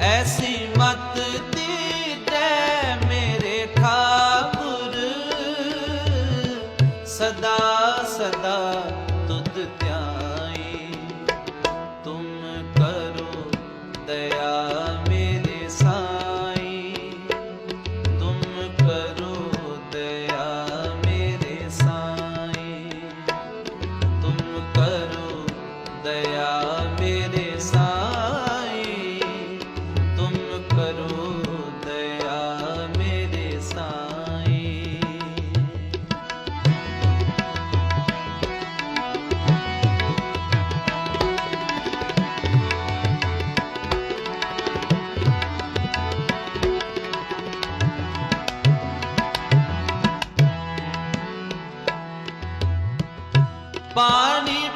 ਐਸੀ ਮਤ ਤੀਟੈ ਮੇਰੇ ਠਾਕੁਰ ਸਦਾ ਸਦਾ ਤੁਧ ਧਿਆਈ ਤੁਮ ਕਰੋ ਦਇਆ ਮੇਰੇ ਸਾਈ ਤੁਮ ਕਰੋ ਦਇਆ ਮੇਰੇ ਸਾਈ ਤੁਮ ਕਰੋ ਦਇਆ ਮੇਰੇ पाणी